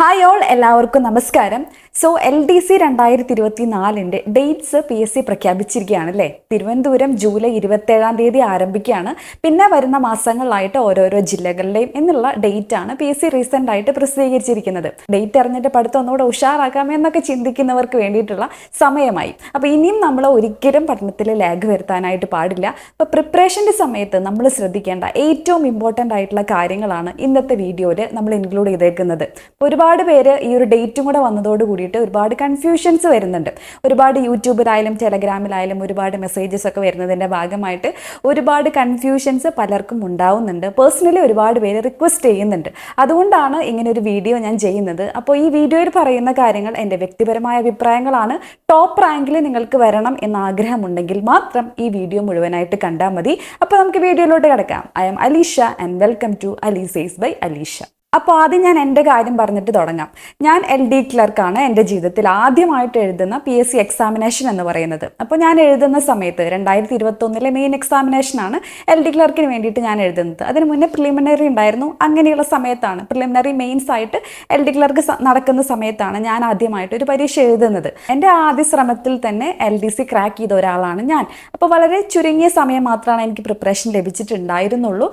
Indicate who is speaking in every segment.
Speaker 1: Hi all എല്ലാവർക്കും നമസ്കാരം. So L D C രണ്ടായിരത്തി ഇരുപത്തി നാലിന്റെ ഡേറ്റ്സ് പി എസ് സി പ്രഖ്യാപിച്ചിരിക്കുകയാണ് അല്ലേ തിരുവനന്തപുരം ജൂലൈ ഇരുപത്തേഴാം തീയതി ആരംഭിക്കുകയാണ്. പിന്നെ വരുന്ന മാസങ്ങളിലായിട്ട് ഓരോരോ ജില്ലകളിലെയും എന്നുള്ള ഡേറ്റ് ആണ് പി എസ് സി റീസെന്റ് ആയിട്ട് പ്രസിദ്ധീകരിച്ചിരിക്കുന്നത്. ഡേറ്റ് അറിഞ്ഞിട്ട് പഠിത്തം ഒന്നുകൂടെ ഉഷാറാക്കാം എന്നൊക്കെ ചിന്തിക്കുന്നവർക്ക് വേണ്ടിയിട്ടുള്ള സമയമായി. അപ്പോൾ ഇനിയും നമ്മൾ ഒരിക്കലും പഠനത്തിൽ ലാഗ് വരുത്താനായിട്ട് പാടില്ല. അപ്പോൾ പ്രിപ്പറേഷന്റെ സമയത്ത് നമ്മൾ ശ്രദ്ധിക്കേണ്ട ഏറ്റവും ഇമ്പോർട്ടന്റ് ആയിട്ടുള്ള കാര്യങ്ങളാണ് ഇന്നത്തെ വീഡിയോയിൽ നമ്മൾ ഇൻക്ലൂഡ് ചെയ്തേക്കുന്നത്. അപ്പോൾ ഒരുപാട് പേര് ഈ ഒരു ഡേറ്റും കൂടെ വന്നതോട് കൂടിയിട്ട് ഒരുപാട് കൺഫ്യൂഷൻസ് വരുന്നുണ്ട്. ഒരുപാട് യൂട്യൂബിലായാലും ടെലഗ്രാമിലായാലും ഒരുപാട് മെസ്സേജസ് ഒക്കെ വരുന്നതിന്റെ ഭാഗമായിട്ട് ഒരുപാട് കൺഫ്യൂഷൻസ് പലർക്കും ഉണ്ടാവുന്നുണ്ട്. പേഴ്സണലി ഒരുപാട് പേര് റിക്വസ്റ്റ് ചെയ്യുന്നുണ്ട്. അതുകൊണ്ടാണ് ഇങ്ങനെ ഒരു വീഡിയോ ഞാൻ ചെയ്യുന്നത്. അപ്പോൾ ഈ വീഡിയോയിൽ പറയുന്ന കാര്യങ്ങൾ എന്റെ വ്യക്തിപരമായ അഭിപ്രായങ്ങളാണ്. ടോപ്പ് റാങ്കിൽ നിങ്ങൾക്ക് വരണം എന്ന ആഗ്രഹമുണ്ടെങ്കിൽ മാത്രം ഈ വീഡിയോ മുഴുവനായിട്ട് കണ്ടാൽ മതി. അപ്പോൾ നമുക്ക് വീഡിയോയിലോട്ട് കിടക്കാം. I am Alisha and welcome to Alishas by Alisha അപ്പോൾ ആദ്യം ഞാൻ എന്റെ കാര്യം പറഞ്ഞിട്ട് തുടങ്ങാം. ഞാൻ എൽ ഡി ക്ലർക്കാണ് എന്റെ ജീവിതത്തിൽ ആദ്യമായിട്ട് എഴുതുന്ന പി എസ് സി എക്സാമിനേഷൻ എന്ന് പറയുന്നത്. അപ്പോൾ ഞാൻ എഴുതുന്ന സമയത്ത് രണ്ടായിരത്തി ഇരുപത്തൊന്നിലെ മെയിൻ എക്സാമിനേഷനാണ് എൽ ഡി ക്ലർക്കിന് വേണ്ടിയിട്ട് ഞാൻ എഴുതുന്നത്. അതിന് മുന്നേ പ്രിലിമിനറി ഉണ്ടായിരുന്നു. അങ്ങനെയുള്ള സമയത്താണ് പ്രിലിമിനറി മെയിൻസ് ആയിട്ട് എൽ ഡി ക്ലർക്ക് നടക്കുന്ന സമയത്താണ് ഞാൻ ആദ്യമായിട്ട് ഒരു പരീക്ഷ എഴുതുന്നത്. എന്റെ ആദ്യ ശ്രമത്തിൽ തന്നെ എൽ ഡി സി ക്രാക്ക് ചെയ്ത ഒരാളാണ് ഞാൻ. അപ്പോൾ വളരെ ചുരുങ്ങിയ സമയം മാത്രമാണ് എനിക്ക് പ്രിപ്പറേഷൻ ലഭിച്ചിട്ടുണ്ടായിരുന്നുള്ളൂ.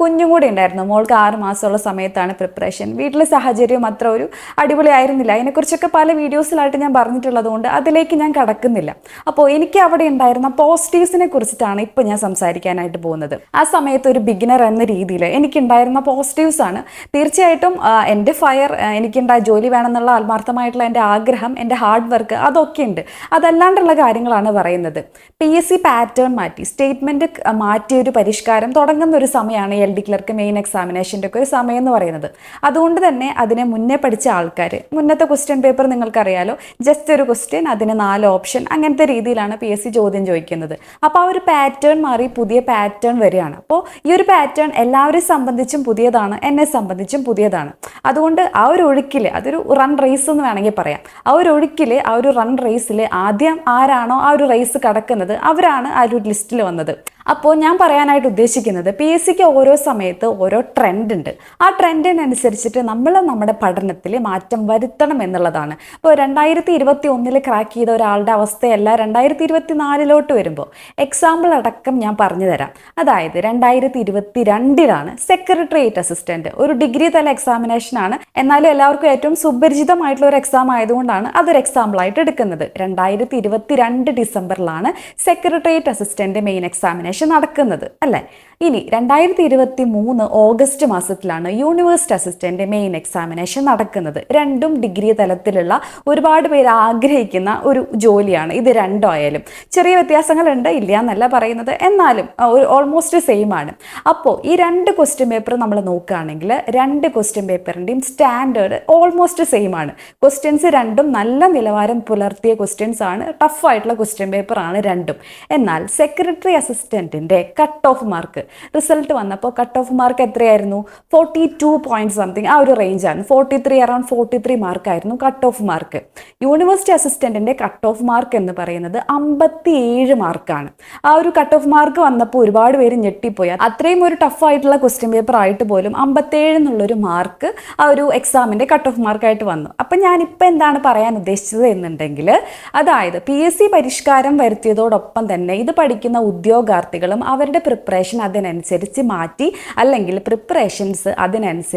Speaker 1: കുഞ്ഞും കൂടെ ഉണ്ടായിരുന്നു. മോൾക്ക് ആറ് മാസമുള്ള സമയത്താണ് പ്രിപ്പറേഷൻ വീട്ടിലെ സാഹചര്യം അത്ര ഒരു അടിപൊളിയായിരുന്നില്ല. അതിനെക്കുറിച്ചൊക്കെ പല വീഡിയോസിലായിട്ട് ഞാൻ പറഞ്ഞിട്ടുള്ളതുകൊണ്ട് അതിലേക്ക് ഞാൻ കടക്കുന്നില്ല. അപ്പോൾ എനിക്ക് അവിടെ ഉണ്ടായിരുന്ന പോസിറ്റീവ്സിനെ കുറിച്ചിട്ടാണ് ഇപ്പോൾ ഞാൻ സംസാരിക്കാനായിട്ട് പോകുന്നത്. ആ സമയത്ത് ഒരു ബിഗിനർ എന്ന രീതിയിൽ എനിക്കുണ്ടായിരുന്ന പോസിറ്റീവ്സ് ആണ്. തീർച്ചയായിട്ടും എന്റെ ഫയർ എനിക്കുണ്ടായ ജോലി വേണമെന്നുള്ള ആത്മാർത്ഥമായിട്ടുള്ള എന്റെ ആഗ്രഹം എന്റെ ഹാർഡ് വർക്ക് അതൊക്കെ ഉണ്ട്. അതല്ലാണ്ടുള്ള കാര്യങ്ങളാണ് പറയുന്നത്. പി എസ് സി പാറ്റേൺ മാറ്റി സ്റ്റേറ്റ്മെന്റ് മാറ്റിയ ഒരു പരിഷ്കാരം തുടങ്ങുന്ന ഒരു സമയമാണ് എൽ ഡി ക്ലർക്ക് മെയിൻ എക്സാമിനേഷന്റെ ഒക്കെ ഒരു സമയം എന്ന് പറയുന്നത്. അതുകൊണ്ട് തന്നെ അതിനെ മുന്നേ പഠിച്ച ആൾക്കാർ മുന്നത്തെ ക്വസ്റ്റ്യൻ പേപ്പർ നിങ്ങൾക്കറിയാലോ. ജസ്റ്റ് ഒരു ക്വസ്റ്റ്യൻ അതിന് നാല് ഓപ്ഷൻ അങ്ങനത്തെ രീതിയിലാണ് പി എസ് സി ചോദ്യം ചോദിക്കുന്നത്. അപ്പോൾ ആ ഒരു പാറ്റേൺ മാറി പുതിയ പാറ്റേൺ വരികയാണ്. അപ്പോൾ ഈ ഒരു പാറ്റേൺ എല്ലാവരെയും സംബന്ധിച്ചും പുതിയതാണ് എന്നെ സംബന്ധിച്ചും പുതിയതാണ്. അതുകൊണ്ട് ആ ഒരു ഒഴുക്കിൽ അതൊരു റൺ റേസ് എന്ന് വേണമെങ്കിൽ പറയാം. ആ ഒരു ഒഴുക്കിൽ ആ ഒരു റൺ റേസിൽ ആദ്യം ആരാണോ ആ ഒരു റേസ് കടക്കുന്നത് അവരാണ് ആ ഒരു ലിസ്റ്റിൽ വന്നത്. അപ്പോൾ ഞാൻ പറയാനായിട്ട് ഉദ്ദേശിക്കുന്നത് പി എസ് സിക്ക് ഓരോ സമയത്ത് ഓരോ ട്രെൻഡ് ഉണ്ട്. ആ ട്രെൻഡിനനുസരിച്ചിട്ട് നമ്മൾ നമ്മുടെ പഠനത്തിൽ മാറ്റം വരുത്തണം എന്നുള്ളതാണ്. ഇപ്പോൾ രണ്ടായിരത്തി ഇരുപത്തി ഒന്നിൽ ക്രാക്ക് ചെയ്ത ഒരാളുടെ അവസ്ഥയല്ല രണ്ടായിരത്തി ഇരുപത്തി നാലിലോട്ട് വരുമ്പോൾ എക്സാമ്പിൾ അടക്കം ഞാൻ പറഞ്ഞു തരാം. അതായത് രണ്ടായിരത്തി ഇരുപത്തി രണ്ടിലാണ് സെക്രട്ടേറിയറ്റ് അസിസ്റ്റന്റ് ഒരു ഡിഗ്രി തല എക്സാമിനേഷനാണ് എന്നാലും എല്ലാവർക്കും ഏറ്റവും സുപരിചിതമായിട്ടുള്ള ഒരു എക്സാം ആയതുകൊണ്ടാണ് അതൊരു എക്സാമ്പിളായിട്ട് എടുക്കുന്നത്. രണ്ടായിരത്തി ഇരുപത്തി രണ്ട് ഡിസംബറിലാണ് സെക്രട്ടേറിയറ്റ് അസിസ്റ്റന്റ് മെയിൻ എക്സാമിനേഷൻ നടക്കുന്നത്. അല്ലേ? ഇനി രണ്ടായിരത്തി ഇരുപത്തി മൂന്ന് ഓഗസ്റ്റ് മാസത്തിലാണ് യൂണിവേഴ്സിറ്റി അസിസ്റ്റന്റ് മെയിൻ എക്സാമിനേഷൻ നടക്കുന്നത്. രണ്ടും ഡിഗ്രി തലത്തിലുള്ള ഒരുപാട് പേര് ആഗ്രഹിക്കുന്ന ഒരു ജോലിയാണ്. ഇത് രണ്ടോ ആയാലും ചെറിയ വ്യത്യാസങ്ങളുണ്ട് ഇല്ല എന്നല്ല പറയുന്നത്. എന്നാലും ഒരു ഓൾമോസ്റ്റ് സെയിം ആണ്. അപ്പോൾ ഈ രണ്ട് ക്വസ്റ്റ്യൻ പേപ്പർ നമ്മൾ നോക്കുകയാണെങ്കിൽ രണ്ട് ക്വസ്റ്റ്യൻ പേപ്പറിന്റെയും സ്റ്റാൻഡേർഡ് ഓൾമോസ്റ്റ് സെയിം ആണ്. ക്വസ്റ്റ്യൻസ് രണ്ടും നല്ല നിലവാരം പുലർത്തിയ ക്വസ്റ്റ്യൻസ് ആണ്. ടഫ് ആയിട്ടുള്ള ക്വസ്റ്റ്യൻ പേപ്പർ ആണ് രണ്ടും. എന്നാൽ സെക്രട്ടറി അസിസ്റ്റന്റിന്റെ കട്ട് ഓഫ് മാർക്ക് റിസൾട്ട് വന്നപ്പോൾ കട്ട് ഓഫ് മാർക്ക് എത്രയായിരുന്നു? ഫോർട്ടി ടു പോയിന്റ് സംതിങ് ആ ഒരു റേഞ്ചാണ് forty three around forty three മാർക്കായിരുന്നു cut off mark university അസിസ്റ്റന്റിന്റെ കട്ട് ഓഫ് മാർക്ക് എന്ന് പറയുന്നത് അമ്പത്തി ഏഴ് മാർക്കാണ് ആ ഒരു കട്ട് ഓഫ് മാർക്ക് വന്നപ്പോൾ ഒരുപാട് പേര് ഞെട്ടിപ്പോയി. അത്രയും ഒരു ടഫ് ആയിട്ടുള്ള ക്വസ്റ്റ്യൻ പേപ്പർ ആയിട്ട് പോലും അമ്പത്തേഴ് എന്നുള്ളൊരു മാർക്ക് ആ ഒരു എക്സാമിന്റെ കട്ട് ഓഫ് മാർക്കായിട്ട് വന്നു. അപ്പം ഞാനിപ്പോൾ എന്താണ് പറയാൻ ഉദ്ദേശിച്ചത് എന്നുണ്ടെങ്കിൽ അതായത് പി എസ് സി പരിഷ്കാരം വരുത്തിയതോടൊപ്പം തന്നെ ഇത് പഠിക്കുന്ന ഉദ്യോഗാർത്ഥികളും അവരുടെ പ്രിപ്പറേഷൻ അതിനനുസരിച്ച് മാറ്റി അല്ലെങ്കിൽ പ്രിപ്പറേഷൻസ് അതിനനുസരിച്ച്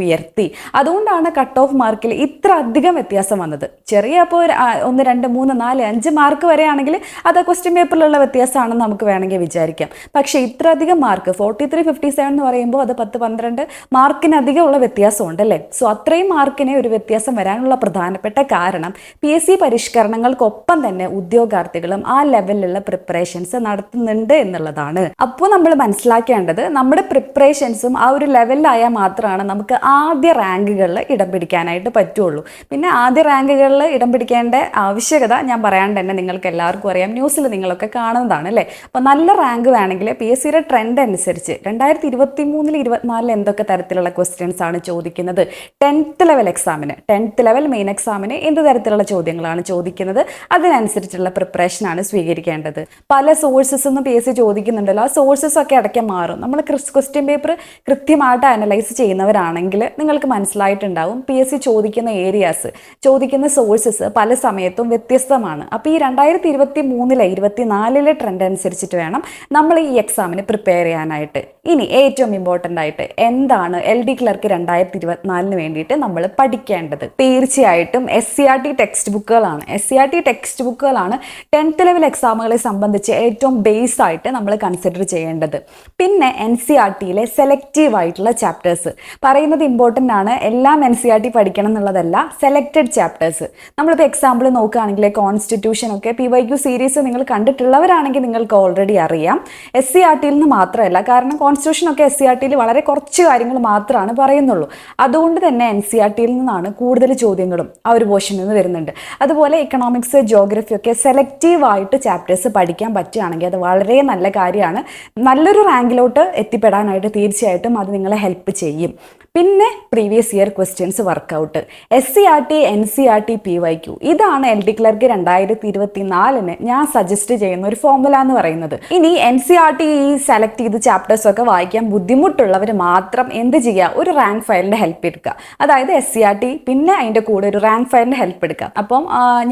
Speaker 1: ഉയർത്തി. അതുകൊണ്ടാണ് കട്ട് ഓഫ് മാർക്കിൽ ഇത്ര അധികം വ്യത്യാസം വന്നത്. ചെറിയ അപ്പോൾ ഒരു, ഒന്ന് രണ്ട് മൂന്ന് നാല് അഞ്ച് മാർക്ക് വരെയാണെങ്കിൽ അത് ക്വസ്റ്റ്യൻ പേപ്പറിലുള്ള വ്യത്യാസമാണെന്ന് നമുക്ക് വേണമെങ്കിൽ വിചാരിക്കാം. പക്ഷേ ഇത്ര അധികം mark forty three fifty seven എന്ന് പറയുമ്പോൾ അത് പത്ത് പന്ത്രണ്ട് മാർക്കിനധികമുള്ള വ്യത്യാസമുണ്ട് അല്ലേ? സോ അത്രയും മാർക്കിന് ഒരു വ്യത്യാസം വരാനുള്ള പ്രധാനപ്പെട്ട കാരണം പി എസ് സി പരിഷ്കരണങ്ങൾക്കൊപ്പം തന്നെ ഉദ്യോഗാർത്ഥികളും ആ ലെവലിലുള്ള പ്രിപ്പറേഷൻസ് നടത്തുന്നുണ്ട് എന്നുള്ളതാണ്. അപ്പോൾ നമ്മൾ മനസ്സിലാക്കേണ്ടത് നമ്മുടെ പ്രിപ്പറേഷൻസും ആ ഒരു ലെവലിലായാൽ മാത്രമാണ് നമുക്ക് ആദ്യ റാങ്കുകളിൽ ഇടം പിടിക്കാനായിട്ട് പറ്റുള്ളൂ. പിന്നെ ആദ്യ റാങ്കുകളിൽ ഇടം പിടിക്കേണ്ട ആവശ്യകത ഞാൻ പറയാണ്ട് തന്നെ നിങ്ങൾക്ക് എല്ലാവർക്കും അറിയാം. ന്യൂസിൽ നിങ്ങളൊക്കെ കാണുന്നതാണ് അല്ലേ? അപ്പോൾ നല്ല റാങ്ക് വേണമെങ്കിൽ പി എസ് സിയുടെ ട്രെൻഡ് അനുസരിച്ച് രണ്ടായിരത്തി ഇരുപത്തി മൂന്നിൽ ഇരുപത്തിനാലിൽ എന്തൊക്കെ തരത്തിലുള്ള ക്വസ്റ്റ്യൻസ് ആണ് ചോദിക്കുന്നത്? ടെൻത്ത് ലെവൽ എക്സാമിന് ടെൻത്ത് ലെവൽ മെയിൻ എക്സാമിന് എന്ത് തരത്തിലുള്ള ചോദ്യങ്ങളാണ് ചോദിക്കുന്നത്? അതിനനുസരിച്ചുള്ള പ്രിപ്പറേഷൻ ആണ് സ്വീകരിക്കേണ്ടത്. പല സോഴ്സസ് ഒന്നും പി എസ് സി ചോദിക്കുന്നുണ്ടല്ലോ. ആ സോഴ്സസ് ഒക്കെ ഇടയ്ക്കിടയ്ക്ക് മാറും. നമ്മൾ ക്വസ്റ്റ്യൻ പേപ്പർ കൃത്യമായിട്ട് അനലൈസ് ചെയ്യുന്നവരാണെങ്കിൽ നിങ്ങൾക്ക് മനസ്സിലായിട്ടുണ്ടാവും പി എസ് സി ചോദിക്കുന്ന ഏരിയാസ് ചോദിക്കുന്ന സോഴ്സസ് പല സമയത്തും വ്യത്യസ്തമാണ്. അപ്പോൾ ഈ രണ്ടായിരത്തി ഇരുപത്തി മൂന്നിലെ ഇരുപത്തി നാലിലെ ട്രെൻഡ് അനുസരിച്ചിട്ട് വേണം നമ്മൾ ഈ എക്സാമിന് പ്രിപ്പയർ ചെയ്യാനായിട്ട്. ഇനി ഏറ്റവും ഇമ്പോർട്ടന്റ് ആയിട്ട് എന്താണ് എൽ ഡി ക്ലർക്ക് രണ്ടായിരത്തി ഇരുപത്തിനാലിന് വേണ്ടിയിട്ട് നമ്മൾ പഠിക്കേണ്ടത്? തീർച്ചയായിട്ടും S C R T text ബുക്കുകളാണ് S C R T text ബുക്കുകളാണ് tenth level എക്സാമുകളെ സംബന്ധിച്ച് ഏറ്റവും ബേസ് ആയിട്ട് നമ്മൾ കൺസിഡർ ചെയ്യേണ്ടത്. പിന്നെ എൻ സി ആർ ടിയിലെ സെലക്റ്റീവ് ആയിട്ടുള്ള ചാപ്റ്റേഴ്സ് പറയുന്നത് ഇമ്പോർട്ടന്റ് ആണ്. എല്ലാം എൻ സി ആർ ടി പഠിക്കണം എന്നുള്ളതല്ല സെലക്റ്റഡ് ചാപ്റ്റേഴ്സ് നമ്മളിപ്പോൾ എക്സാമ്പിൾ നോക്കുകയാണെങ്കിൽ കോൺസ്റ്റിറ്റ്യൂഷൻ ഒക്കെ പി വൈ ക്യു സീരീസ് നിങ്ങൾ കണ്ടിട്ടുള്ളവരാണെങ്കിൽ നിങ്ങൾക്ക് ഓൾറെഡി അറിയാം. എസ് സി ആർ ടിയിൽ നിന്ന് മാത്രമല്ല കാരണം കോൺസ്റ്റിറ്റ്യൂഷൻ ഒക്കെ എസ് സി ആർ ടിയിൽ വളരെ കുറച്ച് കാര്യങ്ങൾ മാത്രമാണ് പറയുന്നുള്ളൂ. അതുകൊണ്ട് തന്നെ എൻ സി ആർ ടിയിൽ നിന്നാണ് കൂടുതൽ ചോദ്യങ്ങളും ആ ഒരു പോർഷനിൽ നിന്ന് വരുന്നുണ്ട്. അതുപോലെ ഇക്കണോമിക്സ് ജോഗ്രഫി ഒക്കെ സെലക്റ്റീവ് ആയിട്ട് ചാപ്റ്റേഴ്സ് പഠിക്കാൻ പറ്റുകയാണെങ്കിൽ അത് വളരെ നല്ല കാര്യമാണ്. നല്ലൊരു റാങ്കിലോട്ട് എത്തിപ്പെടാനായിട്ട് തീർച്ചയായിട്ടും അത് നിങ്ങളെ ഹെൽപ്പ് ചെയ്യും. പിന്നെ previous year questions work out S C R T N C R T P Y Q ഇതാണ് എൽ ഡി ക്ലർക്ക് രണ്ടായിരത്തി ഇരുപത്തി നാലിന് ഞാൻ സജസ്റ്റ് ചെയ്യുന്ന ഒരു ഫോർമുല എന്ന് പറയുന്നത്. ഇനി എൻ സി ആർ ടി ഈ സെലക്ട് ചെയ്ത് ചാപ്റ്റേഴ്സ് ഒക്കെ വായിക്കാൻ ബുദ്ധിമുട്ടുള്ളവർ മാത്രം എന്ത് ചെയ്യുക? ഒരു റാങ്ക് ഫയലിന്റെ ഹെൽപ്പ് എടുക്കുക. അതായത് എസ് സി ആർ ടി പിന്നെ അതിന്റെ കൂടെ ഒരു റാങ്ക് ഫയലിന്റെ ഹെൽപ്പ് എടുക്കുക. അപ്പം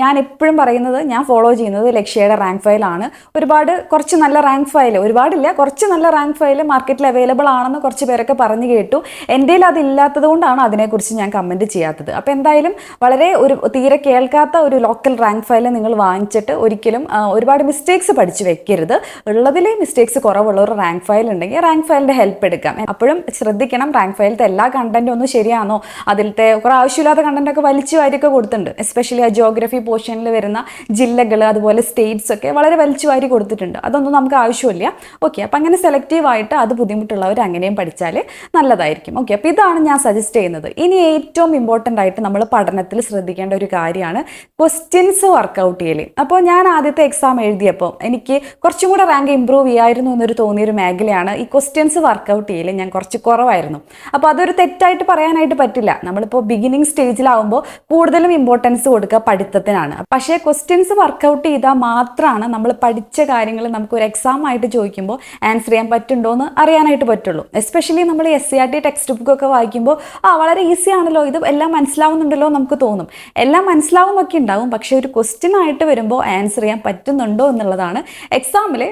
Speaker 1: ഞാൻ എപ്പോഴും പറയുന്നത് ഞാൻ ഫോളോ ചെയ്യുന്നത് ലക്ഷ്യയുടെ റാങ്ക് ഫയലാണ് ഒരുപാട് കുറച്ച് നല്ല റാങ്ക് ഫയൽ ഒരുപാടില്ല കുറച്ച് നല്ല റാങ്ക് ഫയൽ മാർക്കറ്റിൽ അവൈലബിൾ ആണെന്ന് കുറച്ച് പേരൊക്കെ പറഞ്ഞു കേട്ടു. എന്റെ അതില്ലാത്തത് കൊണ്ടാണ് അതിനെക്കുറിച്ച് ഞാൻ കമന്റ് ചെയ്യാത്തത്. അപ്പോൾ എന്തായാലും വളരെ ഒരു തീരെ കേൾക്കാത്ത ഒരു ലോക്കൽ റാങ്ക് ഫയൽ നിങ്ങൾ വാങ്ങിച്ചിട്ട് ഒരിക്കലും ഒരുപാട് മിസ്റ്റേക്സ് പഠിച്ചു വെക്കരുത്. ഉള്ളതിലെ മിസ്റ്റേക്സ് കുറവുള്ള ഒരു റാങ്ക് ഫയൽ ഉണ്ടെങ്കിൽ റാങ്ക് ഫയലിന്റെ ഹെൽപ്പ് എടുക്കാം. അപ്പോഴും ശ്രദ്ധിക്കണം റാങ്ക് ഫയലിലത്തെ എല്ലാ കണ്ടന്റും ഒന്നും ശരിയാണോ? അതിലത്തെ കുറേ ആവശ്യമില്ലാത്ത കണ്ടന്റൊക്കെ ഒക്കെ വലിച്ചു വാരിയൊക്കെ കൊടുത്തിട്ടുണ്ട്. എസ്പെഷ്യലി ആ ജോഗ്രഫി പോർഷനിൽ വരുന്ന ജില്ലകൾ അതുപോലെ സ്റ്റേറ്റ്സ് ഒക്കെ വളരെ വലിച്ചു വാരി കൊടുത്തിട്ടുണ്ട്. അതൊന്നും നമുക്ക് ആവശ്യമില്ല. ഓക്കെ അപ്പം അങ്ങനെ സെലക്റ്റീവ് ആയിട്ട് അത് ബുദ്ധിമുട്ടുള്ളവർ അങ്ങനെയും പഠിച്ചാൽ നല്ലതായിരിക്കും. ഓക്കെ അപ്പോൾ ഇതാണ് ഞാൻ സജസ്റ്റ് ചെയ്യുന്നത്. ഇനി ഏറ്റവും ഇമ്പോർട്ടന്റ് ആയിട്ട് നമ്മൾ പഠനത്തിൽ ശ്രദ്ധിക്കേണ്ട ഒരു കാര്യമാണ് ക്വസ്റ്റ്യൻസ് വർക്കൗട്ട് ചെയ്യൽ അപ്പോൾ ഞാൻ ആദ്യത്തെ എക്സാം എഴുതിയപ്പോൾ എനിക്ക് കുറച്ചും കൂടെ റാങ്ക് ഇമ്പ്രൂവ് ചെയ്യായിരുന്നു എന്നൊരു തോന്നിയൊരു മേഖലയാണ് ഈ ക്വസ്റ്റ്യൻസ് വർക്കൗട്ട് ചെയ്യൽ ഞാൻ കുറച്ച് കുറവായിരുന്നു. അപ്പോൾ അതൊരു തെറ്റായിട്ട് പറയാനായിട്ട് പറ്റില്ല. നമ്മളിപ്പോൾ ബിഗിനിങ് സ്റ്റേജിലാവുമ്പോൾ കൂടുതലും ഇമ്പോർട്ടൻസ് കൊടുക്കുക പഠിത്തത്തിനാണ്. പക്ഷേ ക്വസ്റ്റ്യൻസ് വർക്കൗട്ട് ചെയ്താൽ മാത്രമാണ് നമ്മൾ പഠിച്ച കാര്യങ്ങൾ നമുക്ക് ഒരു എക്സാം ആയിട്ട് ചോദിക്കുമ്പോൾ ആൻസർ ചെയ്യാൻ പറ്റുണ്ടോ എന്ന് അറിയാനായിട്ട് പറ്റുള്ളൂ. എസ്പെഷ്യലി നമ്മൾ S C R T text book ഒക്കെ വായിക്കുമ്പോൾ ആ വളരെ ഈസി ആണല്ലോ ഇത് എല്ലാം മനസ്സിലാവുന്നുണ്ടല്ലോ നമുക്ക് തോന്നും. എല്ലാം മനസ്സിലാവുന്നൊക്കെ ഉണ്ടാവും പക്ഷേ ഒരു ക്വസ്റ്റ്യൻ ആയിട്ട് വരുമ്പോൾ ആൻസർ ചെയ്യാൻ പറ്റുന്നുണ്ടോ എന്നുള്ളതാണ് എക്സാമിൽ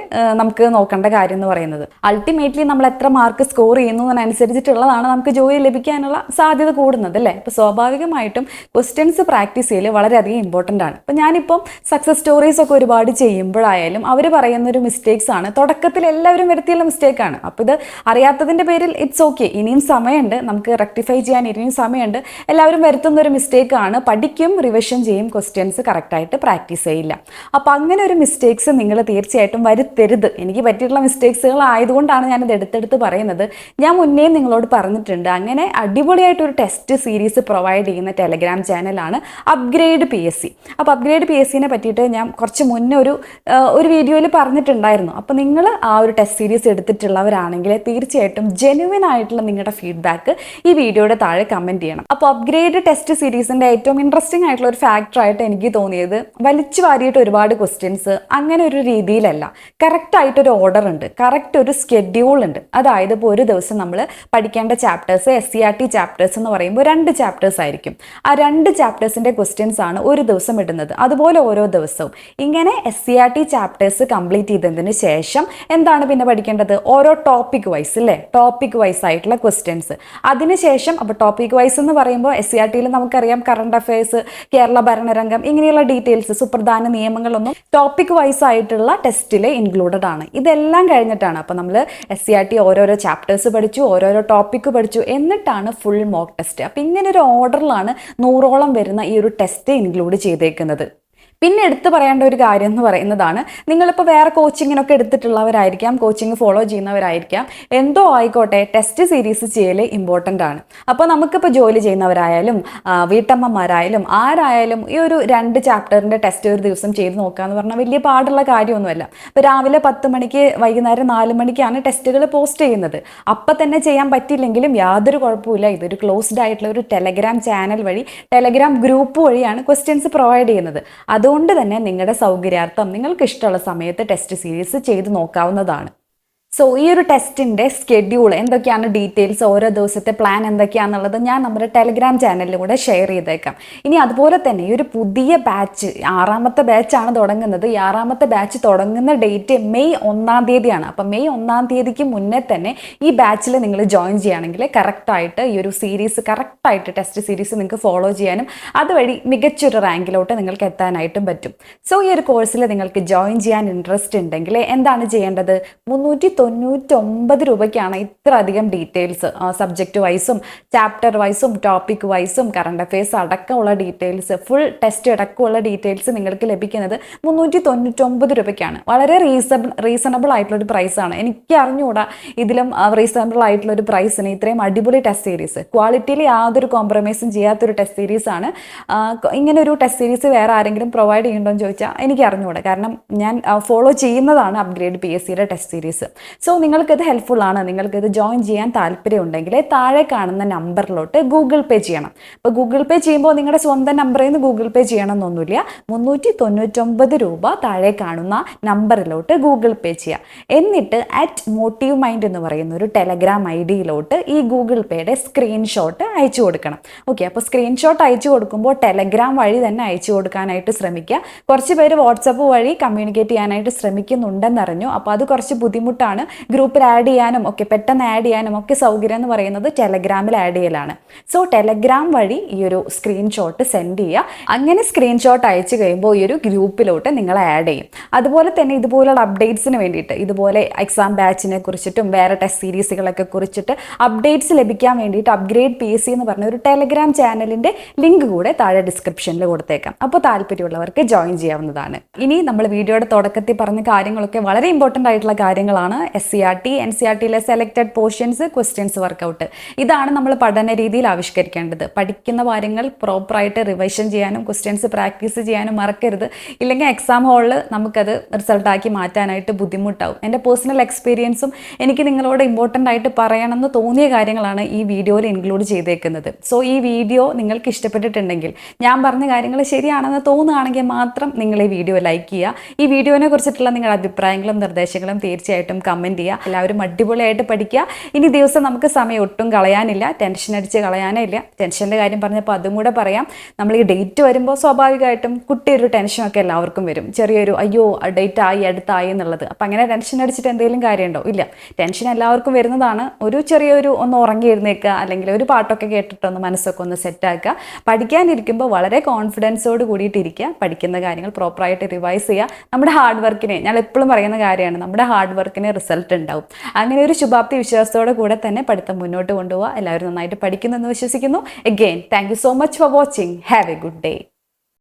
Speaker 1: നമുക്ക് നോക്കേണ്ട കാര്യം എന്ന് പറയുന്നത്. അൾട്ടിമേറ്റ്ലി നമ്മൾ എത്ര മാർക്ക് സ്കോർ ചെയ്യുന്നു എന്നതിനനുസരിച്ചിട്ടുള്ളതാണ് നമുക്ക് ജോലി ലഭിക്കാനുള്ള സാധ്യത കൂടുന്നത് അല്ലേ? അപ്പോൾ സ്വാഭാവികമായിട്ടും ക്വസ്റ്റ്യൻസ് പ്രാക്ടീസ് ചെയ്യൽ വളരെയധികം ഇമ്പോർട്ടന്റ് ആണ്. ഇപ്പോൾ ഞാനിപ്പം സക്സസ് സ്റ്റോറീസ് ഒക്കെ ഒരുപാട് ചെയ്യുമ്പോഴായാലും അവർ പറയുന്ന ഒരു മിസ്റ്റേക്സ് ആണ്. തുടക്കത്തിൽ എല്ലാവരും വരുത്തിയുള്ള മിസ്റ്റേക്കാണ് അപ്പോൾ ഇത് അറിയാത്തതിന്റെ പേരിൽ ഇറ്റ്സ് ഓക്കെ ഇനിയും സമയമുണ്ട്. നമുക്ക് റെക്ടിഫൈ ചെയ്യാൻ ഇനിയും സമയമുണ്ട്. എല്ലാവരും വരുത്തുന്ന ഒരു മിസ്റ്റേക്ക് ആണ്. പഠിക്കും റിവിഷൻ ചെയ്യും ക്വസ്റ്റ്യൻസ് കറക്റ്റായിട്ട് പ്രാക്ടീസ് ചെയ്യില്ല. അപ്പോൾ അങ്ങനെ ഒരു മിസ്റ്റേക്സ് നിങ്ങൾ തീർച്ചയായിട്ടും വരുത്തരുത്. എനിക്ക് പറ്റിയിട്ടുള്ള മിസ്റ്റേക്സുകൾ ആയതുകൊണ്ടാണ് ഞാനിത് എടുത്തെടുത്ത് പറയുന്നത് ഞാൻ മുന്നേ നിങ്ങളോട് പറഞ്ഞിട്ടുണ്ട്. അങ്ങനെ അടിപൊളിയായിട്ടൊരു ടെസ്റ്റ് സീരീസ് പ്രൊവൈഡ് ചെയ്യുന്ന ടെലഗ്രാം ചാനലാണ് അപ്ഗ്രേഡ് പി എസ് സി അപ്പോൾ അപ്ഗ്രേഡ് പി എസ് സിനെ പറ്റിയിട്ട് ഞാൻ കുറച്ച് മുന്നേ ഒരു ഒരു വീഡിയോയിൽ പറഞ്ഞിട്ടുണ്ടായിരുന്നു. അപ്പോൾ നിങ്ങൾ ആ ഒരു ടെസ്റ്റ് സീരീസ് എടുത്തിട്ടുള്ളവരാണെങ്കിൽ തീർച്ചയായിട്ടും ജെനുവിൻ ആയിട്ടുള്ള നിങ്ങളുടെ ഫീഡ്ബാക്ക് ഈ വീഡിയോയുടെ താഴെ കമന്റ് ചെയ്യണം. അപ്പോൾ അപ്ഗ്രേഡ് ടെസ്റ്റ് സീരീസിന്റെ ഏറ്റവും ഇൻട്രസ്റ്റിംഗ് ആയിട്ടുള്ള ഒരു ഫാക്ടറായിട്ട് എനിക്ക് തോന്നിയത് വലിച്ചു വാരിയിട്ട് ഒരുപാട് ക്വസ്റ്റ്യൻസ് അങ്ങനെ ഒരു രീതിയിലല്ല. കറക്റ്റ് ഒരു ഓർഡർ ഉണ്ട്. കറക്റ്റ് ഒരു സ്കെഡ്യൂൾ ഉണ്ട്. അതായത് ഇപ്പോൾ ഒരു ദിവസം നമ്മൾ പഠിക്കേണ്ട chapters S C R T chapters എന്ന് പറയുമ്പോൾ രണ്ട് ചാപ്റ്റേഴ്സ് ആയിരിക്കും. ആ രണ്ട് ചാപ്റ്റേഴ്സിന്റെ ക്വസ്റ്റ്യൻസ് ആണ് ഒരു ദിവസം ഇടുന്നത്. അതുപോലെ ഓരോ ദിവസവും. ഇങ്ങനെ S C R T chapters complete ചെയ്തതിന് ശേഷം എന്താണ് പിന്നെ പഠിക്കേണ്ടത്? ഓരോ ടോപ്പിക് വൈസ് അല്ലേ ടോപ്പിക് വൈസ് ആയിട്ടുള്ള ക്വസ്റ്റ്യൻസ് അതിനുശേഷം അപ്പോൾ ടോപ്പിക് വൈസ് എന്ന് പറയുമ്പോൾ എസ് സി ആർ ടിയിൽ നമുക്കറിയാം കറണ്ട് അഫയേഴ്സ് കേരള ഭരണരംഗം ഇങ്ങനെയുള്ള ഡീറ്റെയിൽസ് സുപ്രധാന നിയമങ്ങളൊന്നും ടോപ്പിക് വൈസ് ആയിട്ടുള്ള ടെസ്റ്റിൽ ഇൻക്ലൂഡഡ് ആണ്. ഇതെല്ലാം കഴിഞ്ഞിട്ടാണ് അപ്പോൾ നമ്മൾ എസ് സി ആർ ടി ഓരോരോ ചാപ്റ്റേഴ്സ് പഠിച്ചു ഓരോരോ ടോപ്പിക്ക് പഠിച്ചു. എന്നിട്ടാണ് ഫുൾ മോക്ക് ടെസ്റ്റ് അപ്പോൾ ഇങ്ങനെ ഒരു ഓർഡറിലാണ് നൂറോളം വരുന്ന ഈ ഒരു ടെസ്റ്റ് ഇൻക്ലൂഡ് ചെയ്തേക്കുന്നത്. പിന്നെ എടുത്തു പറയേണ്ട ഒരു കാര്യം എന്ന് പറയുന്നതാണ്. നിങ്ങളിപ്പോൾ വേറെ കോച്ചിങ്ങിനൊക്കെ എടുത്തിട്ടുള്ളവരായിരിക്കാം കോച്ചിങ് ഫോളോ ചെയ്യുന്നവരായിരിക്കാം. എന്തോ ആയിക്കോട്ടെ ടെസ്റ്റ് സീരീസ് ചെയ്യൽ ഇമ്പോർട്ടന്റ് ആണ്. അപ്പോൾ നമുക്കിപ്പോൾ ജോലി ചെയ്യുന്നവരായാലും വീട്ടമ്മമാരായാലും ആരായാലും ഈ ഒരു രണ്ട് ചാപ്റ്ററിന്റെ ടെസ്റ്റ് ഒരു ദിവസം ചെയ്ത് നോക്കുക എന്ന് പറഞ്ഞാൽ വലിയ പാടുള്ള കാര്യമൊന്നുമല്ല. ഇപ്പോൾ രാവിലെ പത്ത് മണിക്ക് വൈകുന്നേരം നാല് മണിക്കാണ് ടെസ്റ്റുകൾ പോസ്റ്റ് ചെയ്യുന്നത്. അപ്പം തന്നെ ചെയ്യാൻ പറ്റിയില്ലെങ്കിലും യാതൊരു കുഴപ്പമില്ല ഇതൊരു ക്ലോസ്ഡ് ആയിട്ടുള്ള ഒരു ടെലഗ്രാം ചാനൽ വഴി ടെലഗ്രാം ഗ്രൂപ്പ് വഴിയാണ് ക്വസ്റ്റ്യൻസ് പ്രൊവൈഡ് ചെയ്യുന്നത്. അതുകൊണ്ട് തന്നെ നിങ്ങളുടെ സൗകര്യാർത്ഥം നിങ്ങൾക്ക് ഇഷ്ടമുള്ള സമയത്ത് ടെസ്റ്റ് സീരീസ് ചെയ്ത് നോക്കാവുന്നതാണ്. സോ ഈ ഒരു ടെസ്റ്റിന്റെ സ്കെഡ്യൂൾ എന്തൊക്കെയാണ് ഡീറ്റെയിൽസ് ഓരോ ദിവസത്തെ പ്ലാൻ എന്തൊക്കെയാണെന്നുള്ളത് ഞാൻ നമ്മുടെ ടെലിഗ്രാം ചാനലിലൂടെ ഷെയർ ചെയ്തേക്കാം. ഇനി അതുപോലെ തന്നെ ഈ ഒരു പുതിയ ബാച്ച് ആറാമത്തെ ബാച്ചാണ് തുടങ്ങുന്നത്. ഈ ആറാമത്തെ ബാച്ച് തുടങ്ങുന്ന ഡേറ്റ് മെയ് ഒന്നാം തീയതിയാണ്. അപ്പം മെയ് ഒന്നാം തീയതിക്ക് മുന്നേ തന്നെ ഈ ബാച്ചിൽ നിങ്ങൾ ജോയിൻ ചെയ്യുകയാണെങ്കിൽ കറക്റ്റായിട്ട് ഈ ഒരു സീരീസ് കറക്റ്റായിട്ട് ടെസ്റ്റ് സീരീസ് നിങ്ങൾക്ക് ഫോളോ ചെയ്യാനും അതുവഴി മികച്ചൊരു റാങ്കിലോട്ട് നിങ്ങൾക്ക് എത്താനായിട്ടും പറ്റും. സോ ഈ ഒരു കോഴ്സിൽ നിങ്ങൾക്ക് ജോയിൻ ചെയ്യാൻ ഇൻട്രസ്റ്റ് ഉണ്ടെങ്കിൽ എന്താണ് ചെയ്യേണ്ടത്? മുന്നൂറ്റി തൊണ്ണൂറ്റൊമ്പത് രൂപയ്ക്കാണ് ഇത്ര അധികം ഡീറ്റെയിൽസ് സബ്ജക്റ്റ് വൈസും ചാപ്റ്റർ വൈസും ടോപ്പിക് വൈസും കറണ്ട് അഫയേഴ്സ് അടക്കമുള്ള ഡീറ്റെയിൽസ് ഫുൾ ടെസ്റ്റ് അടക്കമുള്ള ഡീറ്റെയിൽസ് നിങ്ങൾക്ക് ലഭിക്കുന്നത് മുന്നൂറ്റി തൊണ്ണൂറ്റൊമ്പത് രൂപയ്ക്കാണ്. വളരെ റീസണബിൾ റീസണബിൾ ആയിട്ടുള്ള ഒരു പ്രൈസാണ് എനിക്ക് അറിഞ്ഞുകൂടാ ഇതിലും റീസണബിൾ ആയിട്ടുള്ള ഒരു പ്രൈസിന് ഇത്രയും അടിപൊളി ടെസ്റ്റ് സീരീസ് ക്വാളിറ്റിയിൽ യാതൊരു കോംപ്രമൈസും ചെയ്യാത്തൊരു ടെസ്റ്റ് സീരീസ് ആണ്. ഇങ്ങനെ ഒരു ടെസ്റ്റ് സീരീസ് വേറെ ആരെങ്കിലും പ്രൊവൈഡ് ചെയ്യുന്നുണ്ടോ എന്ന് ചോദിച്ചാൽ എനിക്ക് അറിഞ്ഞുകൂടാ. കാരണം ഞാൻ ഫോളോ ചെയ്യുന്നതാണ് അപ്ഗ്രേഡ് പി എസ് സിയുടെ ടെസ്റ്റ് സീരീസ് സോ നിങ്ങൾക്കിത് ഹെൽപ്ഫുൾ ആണ്. നിങ്ങൾക്കിത് ജോയിൻ ചെയ്യാൻ താല്പര്യമുണ്ടെങ്കിൽ താഴെ കാണുന്ന നമ്പറിലോട്ട് ഗൂഗിൾ പേ ചെയ്യണം. അപ്പോൾ ഗൂഗിൾ പേ ചെയ്യുമ്പോൾ നിങ്ങളുടെ സ്വന്തം നമ്പറിൽ നിന്ന് ഗൂഗിൾ പേ ചെയ്യണമെന്നൊന്നുമില്ല. മുന്നൂറ്റി തൊണ്ണൂറ്റൊമ്പത് രൂപ താഴെ കാണുന്ന നമ്പറിലോട്ട് ഗൂഗിൾ പേ ചെയ്യുക എന്നിട്ട് അറ്റ് മോട്ടീവ് മൈൻഡ് എന്ന് പറയുന്ന ഒരു ടെലഗ്രാം ഐ ഡിയിലോട്ട് ഈ ഗൂഗിൾ പേയുടെ സ്ക്രീൻഷോട്ട് അയച്ചു കൊടുക്കണം. ഓക്കെ അപ്പോൾ സ്ക്രീൻഷോട്ട് അയച്ചു കൊടുക്കുമ്പോൾ ടെലഗ്രാം വഴി തന്നെ അയച്ചു കൊടുക്കാനായിട്ട് ശ്രമിക്കുക. കുറച്ച് പേര് വാട്സപ്പ് വഴി കമ്മ്യൂണിക്കേറ്റ് ചെയ്യാനായിട്ട് ശ്രമിക്കുന്നുണ്ടെന്നറിഞ്ഞു. അപ്പോൾ അത് കുറച്ച് ബുദ്ധിമുട്ടാണ്. ഗ്രൂപ്പിൽ ആഡ് ചെയ്യാനും ഒക്കെ പെട്ടെന്ന് ആഡ് ചെയ്യാനും ഒക്കെ സൗകര്യം എന്ന് പറയുന്നത് ടെലഗ്രാമിൽ ആഡ് ചെയ്യലാണ്. സോ ടെലഗ്രാം വഴി ഈ ഒരു സ്ക്രീൻഷോട്ട് സെൻഡ് ചെയ്യുക. അങ്ങനെ സ്ക്രീൻഷോട്ട് അയച്ചു കഴിയുമ്പോൾ ഈ ഒരു ഗ്രൂപ്പിലോട്ട് നിങ്ങൾ ആഡ് ചെയ്യും. അതുപോലെ തന്നെ ഇതുപോലുള്ള അപ്ഡേറ്റ്സിന് വേണ്ടിയിട്ട് ഇതുപോലെ എക്സാം ബാച്ചിനെ കുറിച്ചിട്ടും വേറെ ടെസ്റ്റ് സീരീസുകളൊക്കെ കുറിച്ചിട്ട് അപ്ഡേറ്റ്സ് ലഭിക്കാൻ വേണ്ടിയിട്ട് അപ്ഗ്രേഡ് പി എസ് സി എന്ന് പറഞ്ഞ ഒരു ടെലഗ്രാം ചാനലിന്റെ ലിങ്ക് കൂടെ താഴെ ഡിസ്ക്രിപ്ഷനിൽ കൊടുത്തേക്കാം. അപ്പോൾ താല്പര്യമുള്ളവർക്ക് ജോയിൻ ചെയ്യാവുന്നതാണ്. ഇനി നമ്മൾ വീഡിയോയുടെ തുടക്കത്തിൽ പറഞ്ഞ കാര്യങ്ങളൊക്കെ വളരെ ഇമ്പോർട്ടന്റ് ആയിട്ടുള്ള കാര്യങ്ങളാണ്. S C R T N C R ടിയിലെ selected portions questions work out ഇതാണ് നമ്മൾ പഠന രീതിയിൽ ആവിഷ്കരിക്കേണ്ടത്. പഠിക്കുന്ന കാര്യങ്ങൾ പ്രോപ്പറായിട്ട് റിവൈഷൻ ചെയ്യാനും ക്വസ്റ്റ്യൻസ് പ്രാക്ടീസ് ചെയ്യാനും മറക്കരുത്. ഇല്ലെങ്കിൽ എക്സാം ഹാളിൽ നമുക്കത് റിസൾട്ടാക്കി മാറ്റാനായിട്ട് ബുദ്ധിമുട്ടാവും. എന്റെ പേഴ്സണൽ എക്സ്പീരിയൻസും എനിക്ക് നിങ്ങളോട് ഇമ്പോർട്ടന്റ് ആയിട്ട് പറയണമെന്ന് തോന്നിയ കാര്യങ്ങളാണ് ഈ വീഡിയോയിൽ ഇൻക്ലൂഡ് ചെയ്തേക്കുന്നത്. സോ ഈ വീഡിയോ നിങ്ങൾക്ക് ഇഷ്ടപ്പെട്ടിട്ടുണ്ടെങ്കിൽ ഞാൻ പറഞ്ഞ കാര്യങ്ങൾ ശരിയാണെന്ന് തോന്നുകയാണെങ്കിൽ മാത്രം നിങ്ങൾ ഈ വീഡിയോ ലൈക്ക് ചെയ്യുക. ഈ വീഡിയോനെ കുറിച്ചിട്ടുള്ള നിങ്ങളുടെ അഭിപ്രായങ്ങളും നിർദ്ദേശങ്ങളും തീർച്ചയായിട്ടും കമന്റ് ചെയ്യുക. എല്ലാവരും അടിപൊളിയായിട്ട് പഠിക്കുക. ഇനി ദിവസം നമുക്ക് സമയം ഒട്ടും കളയാനില്ല. ടെൻഷൻ അടിച്ച് കളയാനേ ഇല്ല ടെൻഷന്റെ കാര്യം പറഞ്ഞപ്പോൾ അതും കൂടെ പറയാം. നമ്മൾ ഈ ഡേറ്റ് വരുമ്പോൾ സ്വാഭാവികമായിട്ടും കുട്ടിയൊരു ടെൻഷനൊക്കെ എല്ലാവർക്കും വരും. ചെറിയൊരു അയ്യോ ഡേറ്റ് ആയി അടുത്തായി എന്നുള്ളത്. അപ്പം അങ്ങനെ ടെൻഷൻ അടിച്ചിട്ട് എന്തെങ്കിലും കാര്യമുണ്ടോ? ഇല്ല. ടെൻഷൻ എല്ലാവർക്കും വരുന്നതാണ്. ഒരു ചെറിയൊരു ഒന്ന് ഉറങ്ങി എഴുന്നേക്കുക അല്ലെങ്കിൽ ഒരു പാട്ടൊക്കെ കേട്ടിട്ടൊന്ന് മനസ്സൊക്കെ ഒന്ന് സെറ്റാക്കുക പഠിക്കാനിരിക്കുമ്പോൾ വളരെ കോൺഫിഡൻസോട് കൂടിയിട്ടിരിക്കുക പഠിക്കുന്ന കാര്യങ്ങൾ പ്രോപ്പറായിട്ട് റിവൈസ് ചെയ്യുക. നമ്മുടെ ഹാർഡ് വർക്കിനെ ഞാൻ എപ്പോഴും പറയുന്ന കാര്യമാണ്. നമ്മുടെ ഹാർഡ് വർക്കിന് റിസൾട്ട് ഉണ്ടാവും. അങ്ങനെ ഒരു ശുഭാപ്തി വിശ്വാസത്തോടെ കൂടെ തന്നെ പഠിത്തം മുന്നോട്ട് കൊണ്ടുപോകുക എല്ലാവരും നന്നായിട്ട് പഠിക്കുന്നു എന്ന് വിശ്വസിക്കുന്നു again thank so much for watching have a good day